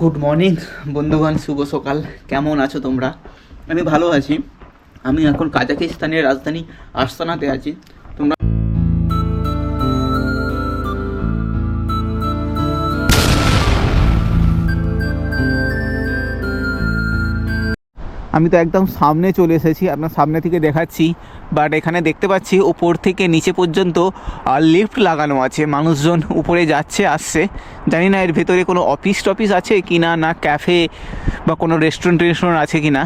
Good morning বন্ধুগণ, শুভ সকাল। কেমন আছো তোমরা? আমি ভালো আছি। আমি এখন কাজাকিস্তানের রাজধানী আস্তানাতে আছি। আমি তো একদম সামনে চলে এসেছি, আপনার সামনে থেকে দেখাচ্ছি। বাট এখানে দেখতে পাচ্ছি ওপর থেকে নিচে পর্যন্ত লিফট লাগানো আছে, মানুষজন উপরে যাচ্ছে, আসছে। জানি না এর ভেতরে কোনো অফিস টফিস আছে কি না না ক্যাফে বা কোনো রেস্টুরেন্ট টেস্টুরেন্ট আছে কি না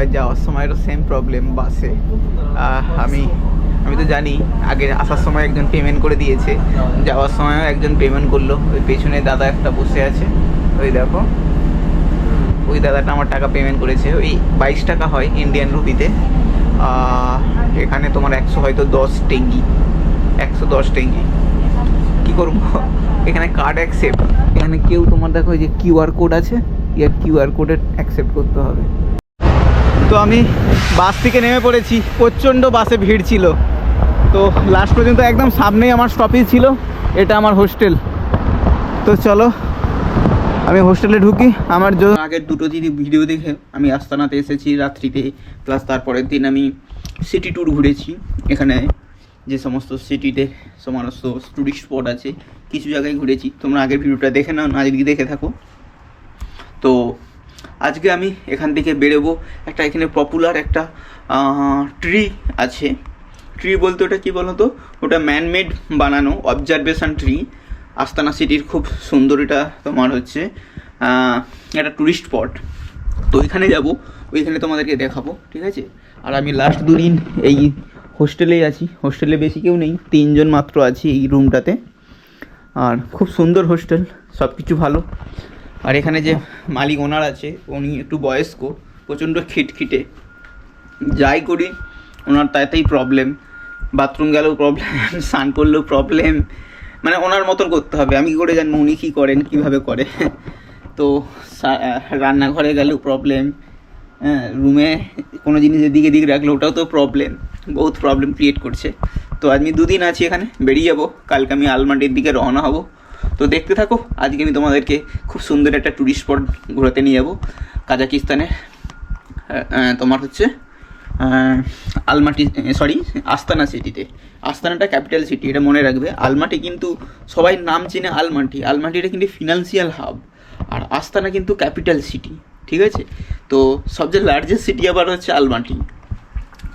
বা যাওয়ার সময়ও সেম প্রবলেম বাসে। আমি আমি তো জানি আগে আসার সময় একজন পেমেন্ট করে দিয়েছে। যাওয়ার সময়ও একজন পেমেন্ট করল। ওই পেছনে দাদা একটা বসে আছে। ওই দেখো। ওই দাদাটা আমার টাকা পেমেন্ট করেছে। ওই বাইশ টাকা হয় ইন্ডিয়ান রুপিতে এখানে তোমার একশো হয়তো দশ টেঙ্গি। একশো দশ টেঙ্গি। কী করব? এখানে কার্ড অ্যাকসেপ্ট এখানে কেউ তোমার দেখো যে কিউআর কোড আছে। ইয়ার কিউআর কোডে অ্যাকসেপ্ট করতে হবে। তো আমি বাস থেকে নেমে পড়েছি। প্রচণ্ড বাসে ভিড় ছিল। তো লাস্ট পর্যন্ত একদম সামনেই আমার স্টপেজ ছিল। এটা আমার হোস্টেল তো চলো, আমি হোস্টেলে ঢুকি। আমার আগের দুটো দিন ভিডিও দেখে আমি আস্তানাতে এসেছি রাত্রিতে প্লাস তারপরের দিন আমি সিটি ট্যুর ঘুরেছি। এখানে যে সমস্ত সিটিতে সমস্ত টুরিস্ট স্পট আছে, কিছু জায়গায় ঘুরেছি। তোমরা আগের ভিডিওটা দেখে নাও, না যদি দেখে থাকো। তো আজকে আমি এখান থেকে বেরোবো। একটা এখানে পপুলার একটা ট্রি আছে। ট্রি বলতে ওটা কী বলতো? ওটা ম্যানমেড বানানো অবজারভেশন ট্রি আস্তানা সিটির খুব সুন্দর এটা তোমার হচ্ছে একটা টুরিস্ট স্পট তো ওইখানে যাব, ওইখানে তোমাদেরকে দেখাবো, ঠিক আছে? আর আমি লাস্ট দুদিন এই হোস্টেলেই আছি। হোস্টেলে বেশি কেউ নেই, তিনজন মাত্র আছি এই রুমটাতে আর খুব সুন্দর হোস্টেল সব কিছু ভালো। আর এখানে যে মালিক ওনার আছে, উনি একটু বয়স্ক, প্রচণ্ড খিটখিটে। যাই করি, ওনার তাতেই প্রবলেম বাথরুম গেলেও প্রবলেম স্নান করলেও প্রবলেম মানে ওনার মতন করতে হবে। আমি কী করে জানব, উনি কী করেন, কীভাবে করে? তো রান্নাঘরে গেলেও প্রবলেম হ্যাঁ রুমে কোনো জিনিস এদিকে এদিকে রাখলে ওটাও তো প্রবলেম বহুত প্রবলেম ক্রিয়েট করছে। তো আজ আমি দুদিন আছি এখানে, বেরিয়ে যাব। কালকে আমি আলমাটির দিকে রওনা হব। তো দেখতে থাকো, আজকে আমি তোমাদেরকে খুব সুন্দর একটা ট্যুরিস্ট স্পট ঘোরাতে নিয়ে যাব। কাজাকিস্তানে তোমার হচ্ছে আলমাটি সরি আস্তানা সিটিতে আস্তানাটা ক্যাপিটাল সিটি এটা মনে রাখবে। আলমাটি কিন্তু সবাই নাম চেনে আলমাটি। আলমাটিটা কিন্তু ফিনান্সিয়াল হাব আর আস্তানা কিন্তু ক্যাপিটাল সিটি ঠিক আছে? তো সবচেয়ে লার্জেস্ট সিটি আবার হচ্ছে আলমাটি,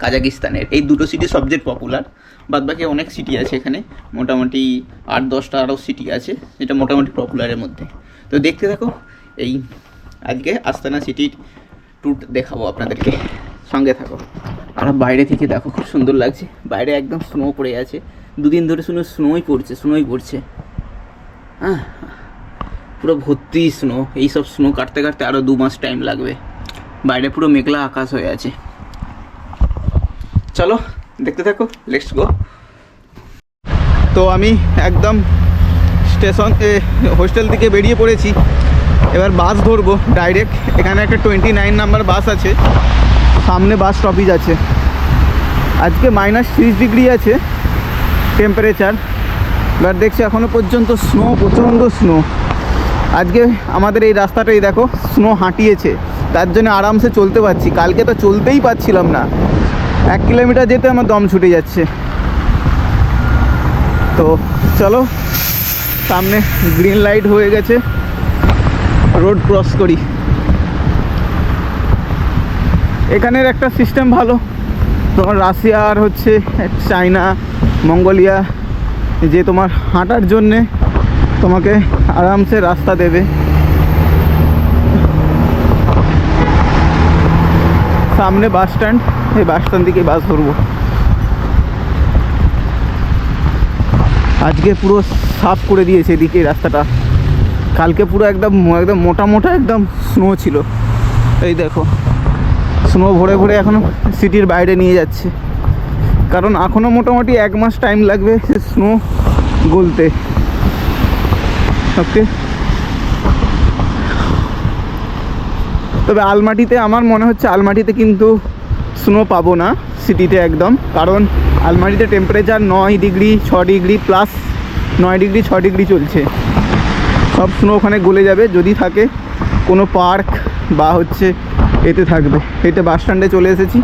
কাজাকিস্তানের। এই দুটো সিটি সবচেয়ে পপুলার বাদবাকি অনেক সিটি আছে এখানে। মোটামুটি আট, দশটা আরও সিটি আছে, যেটা মোটামুটি পপুলারের মধ্যে। তো দেখতে থাকো, এই আজকে আস্তানা সিটির ট্যুর দেখাবো আপনাদেরকে। সঙ্গে থাকো। আর বাইরে থেকে দেখো, খুব সুন্দর লাগছে। বাইরে একদম স্নো পড়ে আছে। দুদিন ধরে শুনে স্নোই পড়ছে স্নোই পড়ছে। হ্যাঁ পুরো ভর্তি স্নো এইসব স্নো কাটতে কাটতে আরও দু মাস টাইম লাগবে। বাইরে পুরো মেঘলা আকাশ হয়ে আছে। চলো দেখতে থাকো লেটস গো তো আমি একদম স্টেশন হোস্টেল থেকে বেরিয়ে পড়েছি। এবার বাস ধরবো ডাইরেক্ট এখানে একটা টোয়েন্টি নাইন নাম্বার বাস আছে। সামনে বাস স্টপেজ আছে। আজকে মাইনাস ত্রিশ ডিগ্রি আছে টেম্পারেচার এবার দেখছি এখনও পর্যন্ত স্নো প্রচণ্ড স্নো আজকে আমাদের এই রাস্তাটাই দেখো স্নো হাঁটিয়েছে। তার জন্য আরামসে চলতে পারছি। কালকে তো চলতেই পারছিলাম না। এক কিলোমিটার যেতে আমার দম ছুটে যাচ্ছে। তো চলো, সামনে গ্রিন লাইট হয়ে গেছে। রোড ক্রস করি। এখানের একটা সিস্টেম ভালো। তোমার রাশিয়া আর হচ্ছে চায়না, মঙ্গোলিয়া যে তোমার হাঁটার জন্যে তোমাকে আরামসে রাস্তা দেবে। সামনে বাস স্ট্যান্ড, এই বাস স্ট্যান্ড থেকে বাস ধরবো। আজকে পুরো সাফ করে দিয়েছে এদিকে রাস্তাটা। কালকে পুরো একদম একদম মোটা মোটা একদম স্নো ছিল। এই দেখো স্নো ভরে ভরে এখন সিটির বাইরে নিয়ে যাচ্ছে। কারণ এখনও মোটামুটি এক মাস টাইম লাগবে স্নো গলতে। ওকে তবে আলমাটিতে আমার মনে হচ্ছে আলমাটিতে কিন্তু স্নো পাবো না সিটিতে একদম। কারণ আলমাটিতে টেম্পারেচার নয় ডিগ্রি ছ ডিগ্রি প্লাস নয় ডিগ্রি ছ ডিগ্রি চলছে। সব স্নো ওখানে গলে যাবে, যদি থাকে কোনো পার্ক বা হচ্ছে এতে থাকবে। এতে বাস স্ট্যান্ডে চলে এসেছি।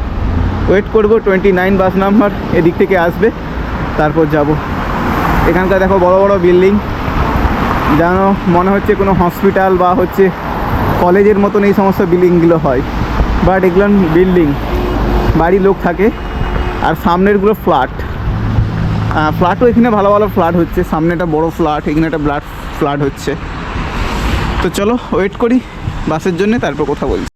ওয়েট করব টোয়েন্টি নাইন বাস নাম্বার এদিক থেকে আসবে, তারপর যাব। এখানকার দেখো বড় বড় বিল্ডিং যেন মনে হচ্ছে কোনো হসপিটাল বা হচ্ছে কলেজের মতন এই সমস্ত বিল্ডিংগুলো হয়। বাট এগুলো বিল্ডিং, বাড়ি লোক থাকে, আর সামনেরগুলো ফ্ল্যাট। ফ্ল্যাটও এখানে ভালো ভালো ফ্ল্যাট হচ্ছে। সামনে একটা বড়ো ফ্ল্যাট, এখানে একটা ব্লাড ফ্ল্যাট হচ্ছে। তো চলো ওয়েট করি, বাসের জন্য তারপর কথা বলছি।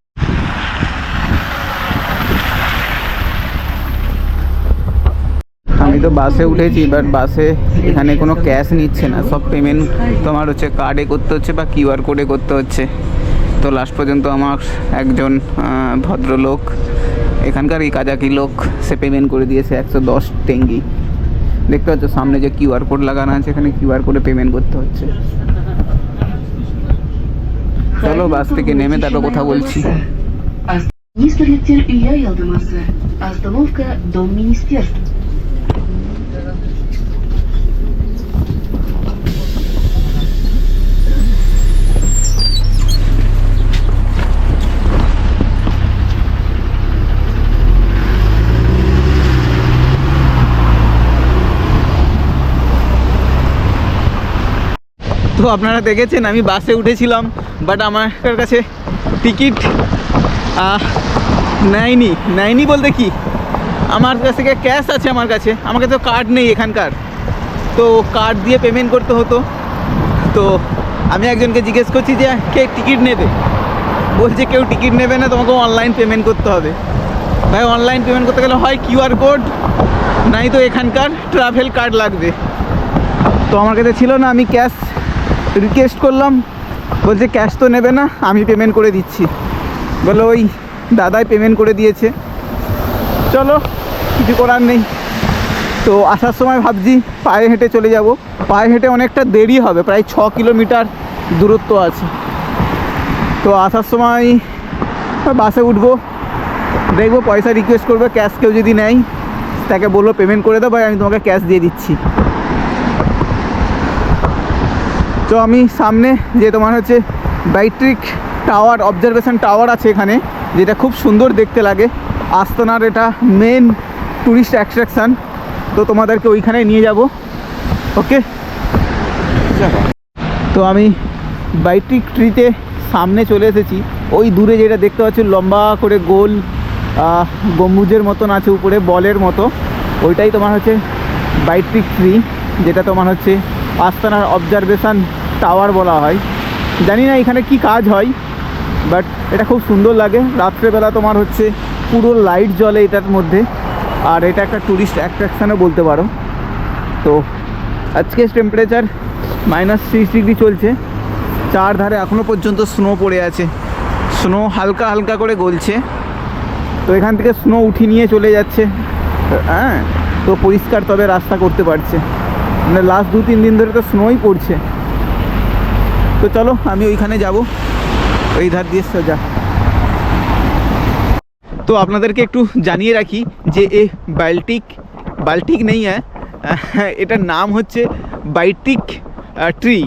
আমি তো বাসে উঠেছি বাট বাসে এখানে কোনো ক্যাশ নিচ্ছে না। সব পেমেন্ট তোমার হচ্ছে কার্ডে করতে হচ্ছে বা কিউআর কোডে করতে হচ্ছে। তো লাস্ট পর্যন্ত আমার একজন আহ, ভদ্রলোক এখানকার এই কাজাকি লোক সে পেমেন্ট করে দিয়েছে একশো দশ টেঙ্গি দেখতে পাচ্ছ সামনে যে কিউআর কোড লাগানো আছে এখানে কিউআর কোডে পেমেন্ট করতে হচ্ছে চলো বাস থেকে নেমে তারপর কথা বলছি Министрліктер Илья Ялдымасы. Остановка Дом Министерств. তো আপনারা দেখেছেন, আমি বাসে উঠেছিলাম বাট আমার কাছে টিকিট নেয়নি। নেয়নি বলতে কি? আমার কাছ থেকে ক্যাশ আছে আমার কাছে আমার কাছে কার্ড নেই এখানকার। তো কার্ড দিয়ে পেমেন্ট করতে হতো। তো আমি একজনকে জিজ্ঞেস করছি যে, কে টিকিট নেবে? বলছে, কেউ টিকিট নেবে না তোমাকে অনলাইন পেমেন্ট করতে হবে। ভাই অনলাইন পেমেন্ট করতে গেলে হয় কিউআর কোড নাই তো এখানকার ট্রাভেল কার্ড লাগবে। তো আমার কাছে ছিল না, আমি ক্যাশ রিকোয়েস্ট করলাম, বলছে ক্যাশ তো নেবে না, আমি পেমেন্ট করে দিচ্ছি। বলল ওই দাদাই পেমেন্ট করে দিয়েছে। চলো, কিছু করার নেই। তো আসার সময় ভাবছি পায়ে হেঁটে চলে যাব। পায়ে হেঁটে অনেকটা দেরি হবে, প্রায় ছ কিলোমিটার দূরত্ব আছে। তো আসার সময় বাসে উঠবো, দেখব পয়সা রিকোয়েস্ট করবে ক্যাশ কেউ যদি নেয়, তাকে বলব পেমেন্ট করে দেবো আমি তোমাকে ক্যাশ দিয়ে দিচ্ছি। তো আমি সামনে যে তোমার হচ্ছে বাইট্রিক টাওয়ার অবজারভেশন টাওয়ার আছে এখানে, যেটা খুব সুন্দর দেখতে লাগে। আস্তানার এটা মেন ট্যুরিস্ট অ্যাট্রাকশান তো তোমাদেরকে ওইখানে নিয়ে যাব। ওকে তো আমি বাইট্রিক ট্রিতে সামনে চলে এসেছি। ওই দূরে যেটা দেখতে পাচ্ছি, লম্বা করে গোল গম্বুজের মতন আছে, উপরে বলের মতো। ওইটাই তোমার হচ্ছে বাইট্রিক ট্রি যেটা তোমার হচ্ছে আস্তানার অবজারভেশন টাওয়ার বলা হয়। জানি না এখানে কি কাজ হয় বাট এটা খুব সুন্দর লাগে। রাত্রেবেলা তোমার হচ্ছে পুরো লাইট জ্বলে এটার মধ্যে। আর এটা একটা ট্যুরিস্ট অ্যাট্রাকশানও বলতে পারো। তো আজকে টেম্পারেচার মাইনাস সিক্স ডিগ্রি চলছে। চার ধারে এখনও পর্যন্ত স্নো পড়ে আছে। স্নো হালকা হালকা করে গলছে। তো এখান থেকে স্নো উঠিয়ে নিয়ে চলে যাচ্ছে। হ্যাঁ তো পরিষ্কার তবে রাস্তা করতে পারছে। মানে লাস্ট দু, তিন দিন ধরে তো স্নোই পড়ছে। তো চলো, আমি ওইখানে যাব। ওই ধার দিয়ে সোজা। তো আপনাদেরকে একটু জানিয়ে রাখি যে এ বাল্টিক বাল্টিক নেই হ্যাঁ। এটার নাম হচ্ছে বাইটিক ট্রি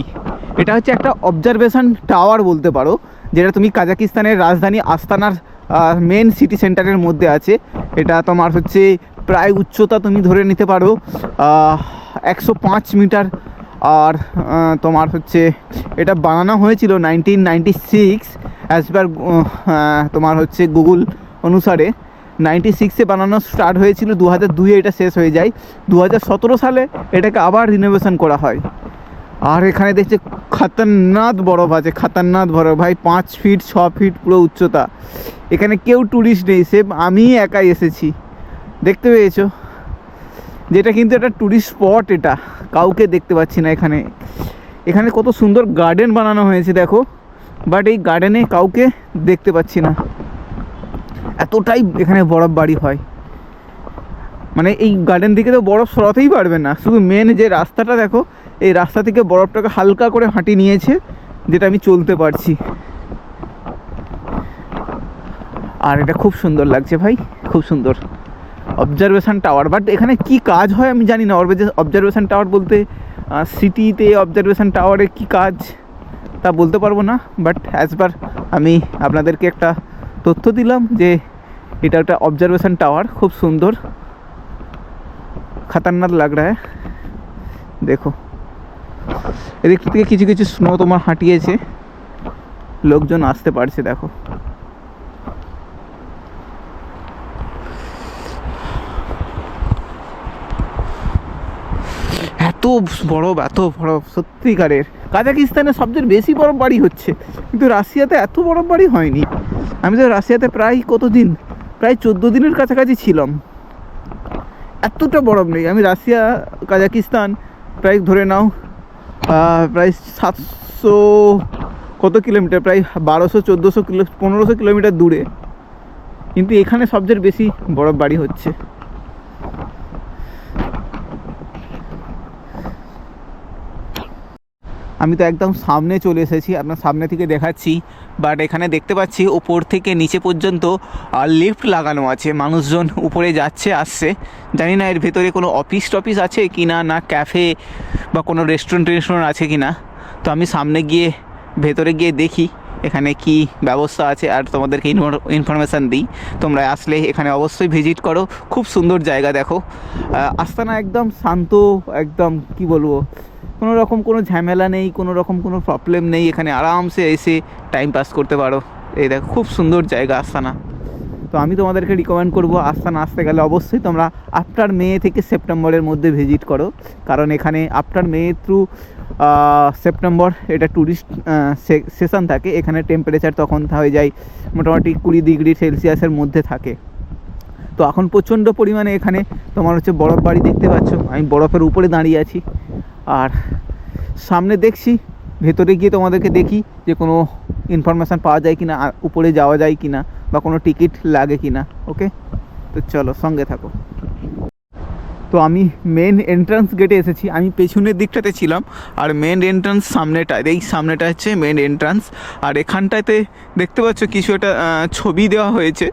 এটা হচ্ছে একটা অবজারভেশন টাওয়ার বলতে পারো, যেটা তুমি কাজাকিস্তানের রাজধানী আস্তানার মেন সিটি সেন্টারের মধ্যে আছে। এটা তোমার হচ্ছে প্রায় উচ্চতা তুমি ধরে নিতে পারো একশো পাঁচ মিটার আর তোমার হচ্ছে এটা বানানো হয়েছিল nineteen ninety six as per তোমার হচ্ছে গুগল অনুসারে। নাইনটি সিক্সে বানানো স্টার্ট হয়েছিল দু হাজার দুইয়ে এটা শেষ হয়ে যায়। দু হাজার সতেরো সালে এটাকে আবার রিনোভেশন করা হয়। আর এখানে দেখছে খাতারনাথ বরফ আছে খাতারনাথ বরফ। ভাই, পাঁচ ফিট ছ ফিট পুরো উচ্চতা। এখানে কেউ ট্যুরিস্ট নেই সে আমিই একাই এসেছি। দেখতে পেয়েছ? যেটা কিন্তু একটা ট্যুরিস্ট স্পট এটা। কাউকে দেখতে পাচ্ছি না এখানে। এখানে কত সুন্দর গার্ডেন বানানো হয়েছে, দেখো। বাট এই গার্ডেনে কাউকে দেখতে পাচ্ছি না। এতটাই এখানে বরফ বাড়ি হয়। মানে এই গার্ডেন থেকে তো বরফ সরাতেই পারবে না। শুধু মেন যে রাস্তাটা, দেখো, এই রাস্তা থেকে বরফটাকে হালকা করে হাঁটি নিয়েছে, যেটা আমি চলতে পারছি। আর এটা খুব সুন্দর লাগছে ভাই, খুব সুন্দর। অবজারভেশন টাওয়ার বাট এখানে কি কাজ হয় আমি জানি না। অবজারভেশন টাওয়ার বলতে সিটিতে অবজারভেশন টাওয়ারে কি কাজ, তা বলতে পারব না। বাট অ্যাজ পার আমি আপনাদেরকে একটা তথ্য দিলাম যে, এটা একটা অবজারভেশন টাওয়ার খুব সুন্দর। খতরনাক লাগ রা দেখো। এদিক থেকে কিছু কিছু স্নো তোমার হাঁটিয়েছে। লোকজন আসতে পারছে, দেখো। এত বরফ এত বরফ, সত্যিকারের। কাজাকিস্তানে সবচেয়ে বেশি বরফ বাড়ি হচ্ছে, কিন্তু রাশিয়াতে এত বরফ বাড়ি হয়নি। আমি তো রাশিয়াতে প্রায় কতদিন, প্রায় চোদ্দ দিনের কাছাকাছি ছিলাম। এতটা বরফ নেই। আমি রাশিয়া, কাজাকিস্তান প্রায় ধরে নাও প্রায় সাতশো কত কিলোমিটার, প্রায় বারোশো, চোদ্দোশো কিলো, পনেরোশো কিলোমিটার দূরে। কিন্তু এখানে সবচেয়ে বেশি বরফ বাড়ি হচ্ছে। আমি তো একদম সামনে চলে এসেছি, আপনার সামনে থেকে দেখাচ্ছি। বাট এখানে দেখতে পাচ্ছি ওপর থেকে নিচে পর্যন্ত লিফট লাগানো আছে, মানুষজন উপরে যাচ্ছে, আসছে। জানি না এর ভেতরে কোনো অফিস টফিস আছে কি না না ক্যাফে বা কোনো রেস্টুরেন্ট টেস্টুরেন্ট আছে কি না তো আমি সামনে গিয়ে, ভেতরে গিয়ে দেখি এখানে কি ব্যবস্থা আছে আর তোমাদেরকে ইনফরমেশান দিই। তোমরা আসলে এখানে অবশ্যই ভিজিট করো। খুব সুন্দর জায়গা দেখো। আস্তানা একদম শান্ত, একদম কি বলব? কোনো রকম কোনো ঝামেলা নেই, কোনো রকম কোনো প্রবলেম নেই, এখানে আরামসে এসে টাইম পাস করতে পারো। এই দেখো, খুব সুন্দর জায়গা আস্তানা। তো আমি তোমাদেরকে রিকমেন্ড করব আস্তানা আসতে গেলে অবশ্যই তোমরা আফটার মে থেকে সেপ্টেম্বরের মধ্যে ভিজিট করো। কারণ এখানে আফটার মে থ্রু সেপ্টেম্বর এটা ট্যুরিস্ট সেশন থাকে। এখানে টেম্পারেচার তখন হয়ে যায় মোটামুটি কুড়ি ডিগ্রি সেলসিয়াসের মধ্যে থাকে। তো এখন প্রচণ্ড পরিমাণে এখানে তোমার হচ্ছে বরফ বাড়ি দেখতে পাচ্ছ। আমি বরফের উপরে দাঁড়িয়ে আছি। আর সামনে দেখছি, ভেতরে গিয়ে তোমাদেরকে দেখি যে কোনো ইনফরমেশান পাওয়া যায় কি না উপরে যাওয়া যায় কি না বা কোনো টিকিট লাগে কি না ওকে তো চলো, সঙ্গে থাকো। তো আমি মেন এন্ট্রান্স গেটে এসেছি। আমি পেছনের দিকটাতে ছিলাম, আর মেন এন্ট্রান্স সামনেটা, এই সামনেটা হচ্ছে মেন এন্ট্রান্স আর এখানটাতে দেখতে পাচ্ছ কিছু একটা ছবি দেওয়া হয়েছে।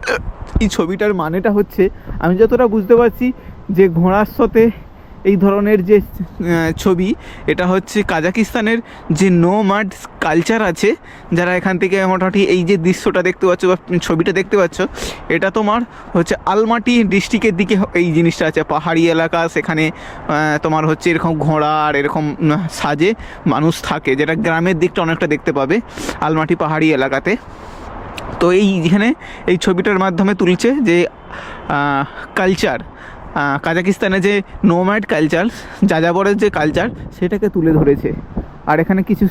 এই ছবিটার মানেটা হচ্ছে, আমি যতটা বুঝতে পারছি যে ঘোড়ার সাথে এই ধরনের যে ছবি, এটা হচ্ছে কাজাকিস্তানের যে নো মাড কালচার আছে, যারা এখান থেকে মোটামুটি এই যে দৃশ্যটা দেখতে পাচ্ছ বা ছবিটা দেখতে পাচ্ছ, এটা তোমার হচ্ছে আলমাটি ডিস্ট্রিক্টের দিকে এই জিনিসটা আছে। পাহাড়ি এলাকা, সেখানে তোমার হচ্ছে এরকম ঘোড়া আর এরকম সাজে মানুষ থাকে, যেটা গ্রামের দিকটা অনেকটা দেখতে পাবে আলমাটি পাহাড়ি এলাকাতে। তো এই যেখানে এই ছবিটার মাধ্যমে তুলছে যে কালচার কাজাকিস্তানে যে নোম্যাড কালচার যাযাবরের যে কালচার সেটাকে তুলে ধরেছে। আর এখানে কিছু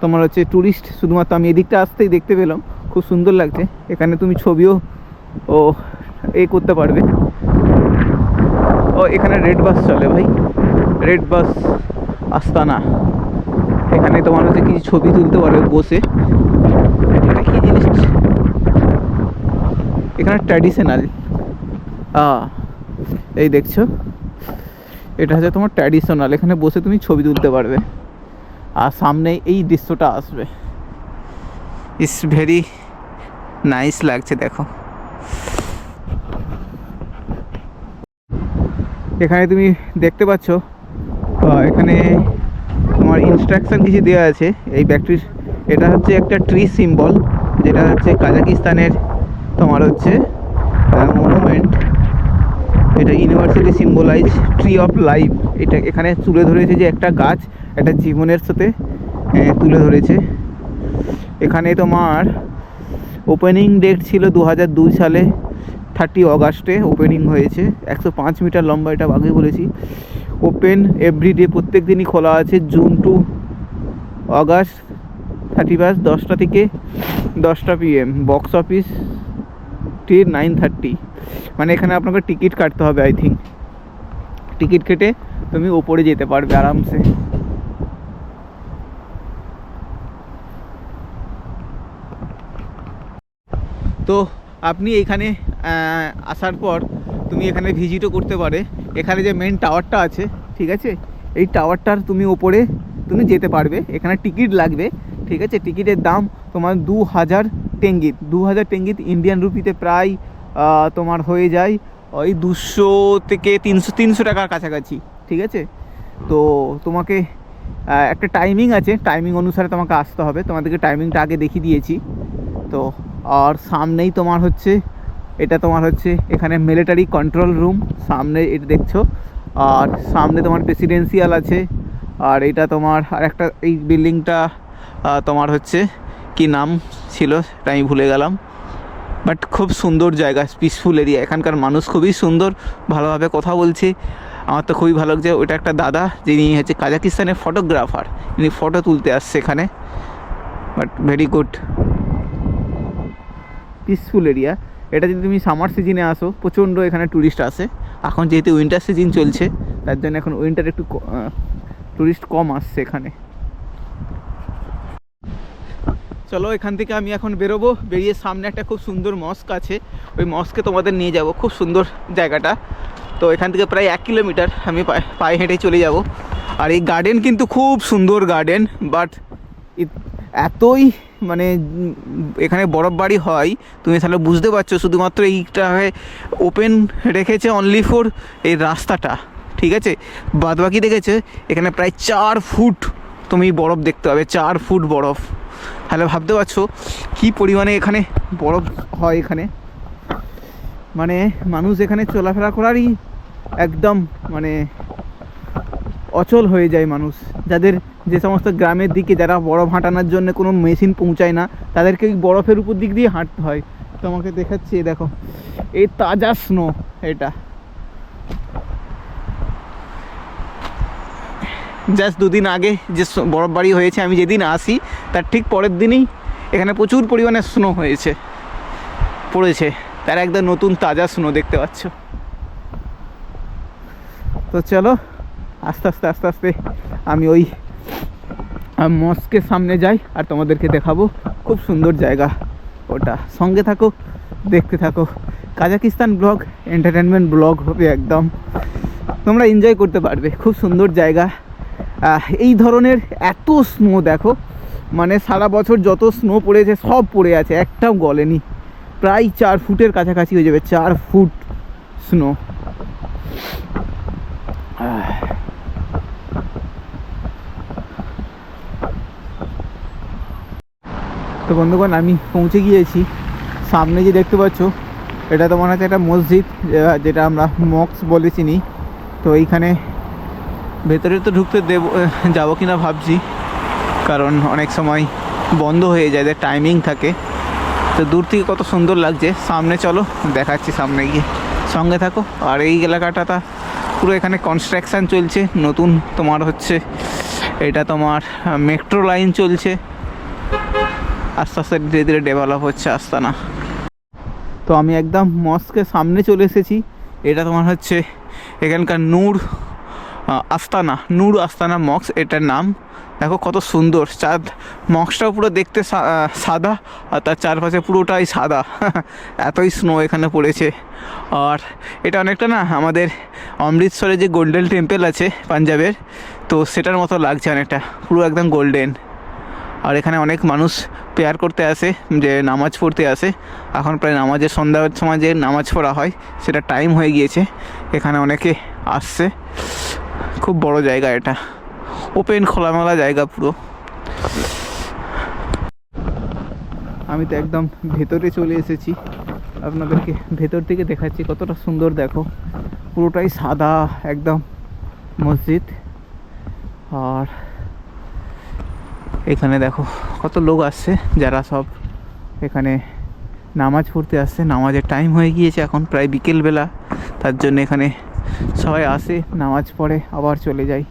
তোমার হচ্ছে ট্যুরিস্ট শুধুমাত্র আমি এদিকটা আসতেই দেখতে পেলাম। খুব সুন্দর লাগছে। এখানে তুমি ছবিও, ও, এ করতে পারবে। ও, এখানে রেড বাস চলে ভাই। রেড বাস আস্তানা। এখানে তোমার হচ্ছে কিছু ছবি তুলতে পারবে বসে। এটা কি জিনিস? এখানে ট্র্যাডিশনাল এই দেখছ? এটা হচ্ছে তোমার ট্র্যাডিশনাল এখানে বসে তুমি ছবি তুলতে পারবে। আর সামনে এই দৃশ্যটা আসবে। ইটস ভেরি নাইস লাগছে, দেখো। এখানে তুমি দেখতে পাচ্ছ এখানে তোমার ইনস্ট্রাকশন কিছু দেওয়া আছে। এই ব্যাকটির এটা হচ্ছে একটা ট্রি সিম্বল যেটা হচ্ছে কাজাকিস্তানের, তোমার হচ্ছে মনুমেন্ট এটা universally symbolize tree of life এটা এখানে তুলে ধরেছে যে একটা গাছ একটা জীবনের সাথে তুলে ধরেছে। এখানে তোমার ওপেনিং ডেট ছিল দু হাজার দুই সালে থার্টি অগাস্টে ওপেনিং হয়েছে। একশো পাঁচ মিটার লম্বা এটা আগে বলেছি। ওপেন এভরিডে প্রত্যেক দিনই খোলা আছে June to August thirty first দশটা থেকে দশটা পিএম বক্স অফিস টি নাইন থার্টি। মানে এখানে আপনাকে টিকিট কাটতে হবে আই থিঙ্ক টিকিট কেটে তুমি ওপরে যেতে পারবে আরামসে। তো আপনি এখানে আসার পর তুমি এখানে ভিজিটও করতে পারে। এখানে যে মেন টাওয়ারটা আছে, ঠিক আছে? এই টাওয়ারটার তুমি ওপরে তুমি যেতে পারবে। এখানে টিকিট লাগবে, ঠিক আছে? টিকিটের দাম তোমার দু হাজার টেঙ্গিত দু হাজার টেঙ্গিত ইন্ডিয়ান রুপিতে প্রায় তোমার হয়ে যায়, ওই দুশো থেকে তিনশো তিনশো টাকার কাছাকাছি, ঠিক আছে? তো তোমাকে একটা টাইমিং আছে টাইমিং অনুসারে তোমাকে আসতে হবে, তোমাদেরকে টাইমিংটা আগে দেখিয়ে দিয়েছি। তো, আর সামনেই তোমার হচ্ছে, এটা তোমার হচ্ছে এখানে মিলিটারি কন্ট্রোল রুম সামনে এটা দেখছ, আর সামনে তোমার প্রেসিডেন্সিয়াল আছে, আর এটা তোমার আর একটা এই বিল্ডিংটা তোমার হচ্ছে কি নাম ছিল সেটা আমি ভুলে গেলাম। বাট খুব সুন্দর জায়গা পিসফুল এরিয়া এখানকার মানুষ খুবই সুন্দর, ভালোভাবে কথা বলছে। আমার তো খুবই ভালো লাগছে। ওটা একটা দাদা, যিনি হচ্ছে কাজাকিস্তানের ফটোগ্রাফার ইনি ফটো তুলতে আসছে এখানে। But very good peaceful area এটা যদি তুমি সামার সিজনে আসো, প্রচণ্ড এখানে ট্যুরিস্ট আসে। এখন যেহেতু উইন্টার সিজন চলছে, তার জন্য এখন উইন্টার একটু ট্যুরিস্ট কম আসছে এখানে। চলো, এখান থেকে আমি এখন বেরোবো। বেরিয়ে সামনে একটা খুব সুন্দর মস্ক আছে। ওই মস্কে তোমাদের নিয়ে যাব, খুব সুন্দর জায়গাটা। তো এখান থেকে প্রায় এক কিলোমিটার আমি পায়ে হেঁটে চলে যাব। আর এই গার্ডেন কিন্তু খুব সুন্দর গার্ডেন বাট এতই মানে এখানে বরফ বাড়ি হয়, তুমি তাহলে বুঝতে পারছ শুধুমাত্র এইটা ওপেন রেখেছে অনলি ফর এই রাস্তাটা, ঠিক আছে? বাদবাকি দেখেছে, এখানে প্রায় চার ফুট তুমি বরফ দেখতে পাবে, চার ফুট বরফ। তাহলে ভাবতে পারছ কী পরিমাণে এখানে বরফ হয় এখানে? মানে মানুষ এখানে চলাফেরা করারই একদম মানে অচল হয়ে যায় মানুষ। যাদের যে সমস্ত গ্রামের দিকে যারা বরফ হাঁটানোর জন্য কোনো মেশিন পৌঁছায় না, তাদেরকে বরফের উপর দিক দিয়ে হাঁটতে হয়। তোমাকে দেখাচ্ছি, দেখো। এই তাজা স্নো এটা। জাস্ট দুদিন আগে যে বরফ বাড়ি হয়েছে, আমি যেদিন আসি, তার ঠিক পরের দিনই এখানে প্রচুর পরিমাণে স্নো হয়েছে, পড়েছে। তার একদম নতুন তাজা স্নো দেখতে পাচ্ছ। তো চলো, আস্তে আস্তে আস্তে আস্তে আমি ওই মস্কের সামনে যাই আর তোমাদেরকে দেখাবো খুব সুন্দর জায়গা ওটা। সঙ্গে থাকো, দেখতে থাকো। কাজাকিস্তান ব্লগ এন্টারটেনমেন্ট ব্লগ হবে একদম। তোমরা এনজয় করতে পারবে। খুব সুন্দর জায়গা। এই ধরনের এত স্নো দেখো মানে সারা বছর যত স্নো পড়েছে, সব পড়ে আছে, একটাও গলেনি। প্রায় চার ফুটের কাছাকাছি হয়ে যাবে, চার ফুট স্নো তো বন্ধুগণ, আমি পৌঁছে গিয়েছি। সামনে যে দেখতে পাচ্ছ, এটা তোমার হচ্ছে একটা মসজিদ যেটা আমরা মক্স বলে চিনি। তো এইখানে ভেতরে তো ঢুকতে দেব যাব কি না ভাবছি। কারণ অনেক সময় বন্ধ হয়ে যায় যে টাইমিং থাকে। তো দূর থেকে কত সুন্দর লাগছে। সামনে চলো, দেখাচ্ছি সামনে গিয়ে। সঙ্গে থাকো। আর এই এলাকাটা তা পুরো এখানে কনস্ট্রাকশান চলছে। নতুন তোমার হচ্ছে, এটা তোমার মেট্রো লাইন চলছে। আস্তে আস্তে ধীরে ধীরে ডেভেলপ হচ্ছে আস্তানা। তো আমি একদম মস্কের সামনে চলে এসেছি। এটা তোমার হচ্ছে, এখানকার নূর আস্তানা, নূর আস্তানা মক্স, এটার নাম। দেখো কত সুন্দর, চাঁদ। মক্সটাও পুরো দেখতে সাদা, আর তার চারপাশে পুরোটাই সাদা। এতই স্নো এখানে পড়েছে। আর এটা অনেকটা না আমাদের অমৃতসরে যে গোল্ডেন টেম্পল আছে পাঞ্জাবের, তো সেটার মতো লাগছে অনেকটা। পুরো একদম গোল্ডেন আর এখানে অনেক মানুষ প্রেয়ার করতে আসে, যে নামাজ পড়তে আসে। এখন প্রায় নামাজের সন্ধ্যার সময় যে নামাজ পড়া হয়, সেটা টাইম হয়ে গিয়েছে। এখানে অনেকে আসছে। খুব বড় জায়গা এটা। ওপেন খোলামেলা জায়গা পুরো। আমি তো একদম ভেতরে চলে এসেছি। আপনাদেরকে ভেতর থেকে দেখাচ্ছি কতটা সুন্দর, দেখো। পুরোটাই সাদা একদম মসজিদ। আর এখানে দেখো কত লোক আসছে, যারা সব এখানে নামাজ পড়তে আসছে। নামাজের টাইম হয়ে গিয়েছে এখন, প্রায় বিকেলবেলা। তার জন্য এখানে সবাই আসে, নামাজ পড়ে আবার চলে যায়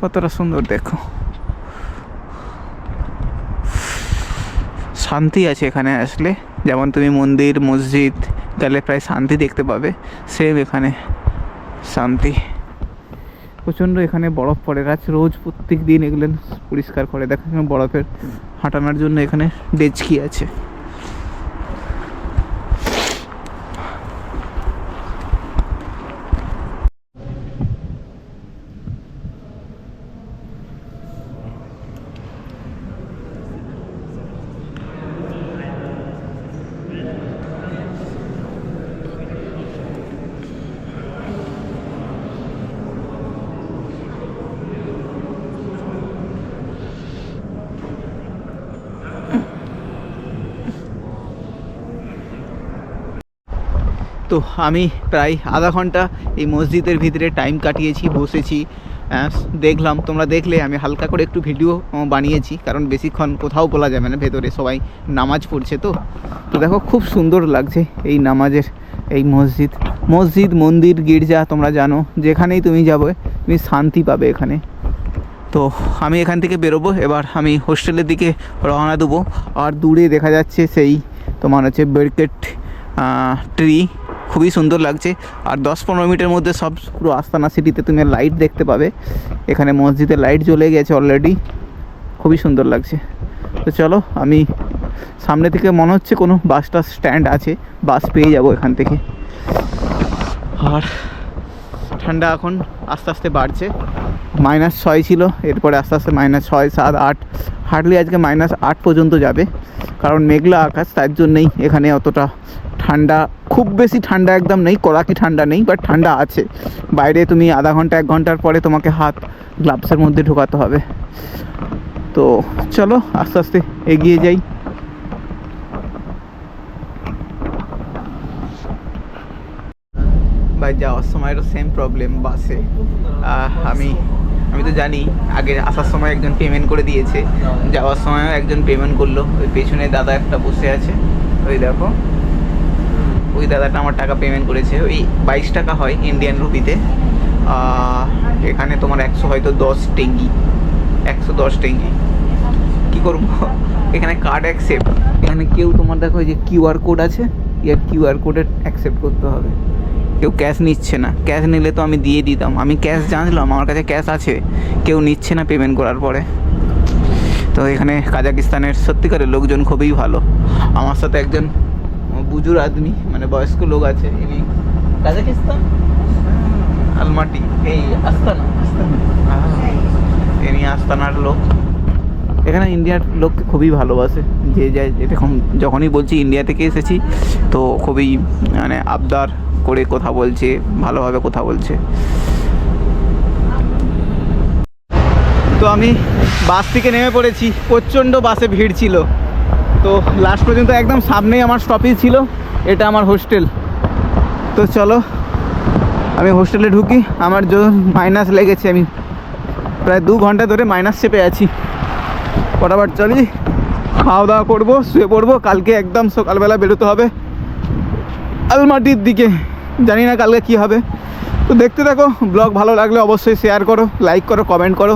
কতটা সুন্দর দেখো। শান্তি আছে এখানে আসলে। যেমন তুমি মন্দির, মসজিদ গেলে প্রায় শান্তি দেখতে পাবে। সেম এখানে শান্তি। প্রচণ্ড এখানে বরফ পড়ে। রাজ রোজ প্রত্যেক দিন এগুলো পরিষ্কার করে। দেখো বরফের হাঁটানোর জন্য এখানে ডেচকি আছে। তো আমি প্রায় আধা ঘণ্টা এই মসজিদের ভিতরে টাইম কাটিয়েছি, বসেছি। দেখলাম, তোমরা দেখলে আমি হালকা করে একটু ভিডিও বানিয়েছি, কারণ বেশিক্ষণ কোথাও বলা যাবে না, ভেতরে সবাই নামাজ পড়ছে তো। তো দেখো, খুব সুন্দর লাগছে এই নামাজের এই মসজিদ। মসজিদ, মন্দির, গির্জা, তোমরা জানো, যেখানেই তুমি যাবে, তুমি শান্তি পাবে এখানে। তো আমি এখান থেকে বেরোবো, এবার আমি হোস্টেলের দিকে রওনা দেবো। আর দূরে দেখা যাচ্ছে সেই তোমার হচ্ছে বেরকেট ট্রি খুবই সুন্দর লাগছে। আর দশ পনেরো মিনিটের মধ্যে সব পুরো আস্তানা সিটিতে তুমি লাইট দেখতে পাবে। এখানে মসজিদে লাইট জ্বলে গেছে অলরেডি খুবই সুন্দর লাগছে। তো চলো, আমি সামনে থেকে মনে হচ্ছে কোনো বাসটা স্ট্যান্ড আছে। বাস পেয়ে যাব এখান থেকে। আর ঠান্ডা এখন আস্তে আস্তে বাড়ছে। মাইনাস ছয় ছিল, এরপরে আস্তে আস্তে মাইনাস ছয়, সাত, আট। হার্ডলি আজকে মাইনাস আট পর্যন্ত যাবে। কারণ মেঘলা আকাশ, তার জন্যই এখানে অতটা ঠান্ডা, খুব বেশি ঠান্ডা একদম নেই, কড়াকি ঠান্ডা নেই বাট ঠান্ডা আছে। বাইরে তুমি আধা ঘণ্টা, এক ঘণ্টার পরে তোমাকে হাত গ্লাভসের মধ্যে ঢোকাতে হবে। তো চলো, আস্তে আস্তে এগিয়ে যাই। ভাই, যাওয়ার সময়ও সেম প্রবলেম বাসে। আমি আমি তো জানি, আগে আসার সময় একজন পেমেন্ট করে দিয়েছে। যাওয়ার সময়ও একজন পেমেন্ট করল। ওই পেছনে দাদা একটা বসে আছে। ওই দেখো। ওই দাদাটা আমার টাকা পেমেন্ট করেছে। ওই বাইশ টাকা হয় ইন্ডিয়ান রুপিতে এখানে তোমার একশো হয়তো দশ টেঙ্গি। একশো দশ টেঙ্গি। কী করব? এখানে কার্ড অ্যাকসেপ্ট এখানে কেউ তোমার দেখো যে কিউআর কোড আছে, ইয়ার কিউআর কোডে অ্যাকসেপ্ট করতে হবে। কেউ ক্যাশ নিচ্ছে না। ক্যাশ নিলে তো আমি দিয়ে দিতাম। আমি ক্যাশ জানলাম, আমার কাছে ক্যাশ আছে। কেউ নিচ্ছে না পেমেন্ট করার পরে। তো এখানে কাজাকিস্তানের সত্যিকারের লোকজন খুবই ভালো। আমার সাথে একজন বুজুর আদমি মানে বয়স্ক লোক আছে, ইনি কাজাকিস্তান আলমাটি, এই আস্তানা ইনি আস্তানার লোক। এখানে ইন্ডিয়ার লোককে খুবই ভালোবাসে, যে যায় এরকম যখনই বলছি ইন্ডিয়া থেকে এসেছি, তো খুবই মানে আবদার করে কথা বলছে, ভালোভাবে কথা বলছে। তো আমি বাস থেকে নেমে পড়েছি, প্রচণ্ড বাসে ভিড় ছিল। তো লাস্ট পর্যন্ত একদম সামনেই আমার স্টপেজ ছিল। এটা আমার হোস্টেল তো চলো, আমি হোস্টেলে ঢুকি। আমার যে মাইনাস লেগেছে, আমি প্রায় দু ঘণ্টা ধরে মাইনাস চেপে আছি। ফটাফট চলি খাওয়া দাওয়া করব, শুয়ে পড়ব। কালকে একদম সকালবেলা বেরোতে হবে আলমাটির দিকে। জানি না কালকে কী হবে। তো দেখতে থাকো ব্লগ ভালো লাগলে অবশ্যই শেয়ার করো লাইক করো কমেন্ট করো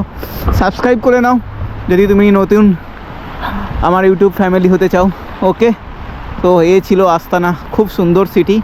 সাবস্ক্রাইব করে নাও। যদি তুমি নতুন আমার ইউটিউব ফ্যামিলি হতে চাও ওকে? তো এ ছিল আস্তানা খুব সুন্দর সিটি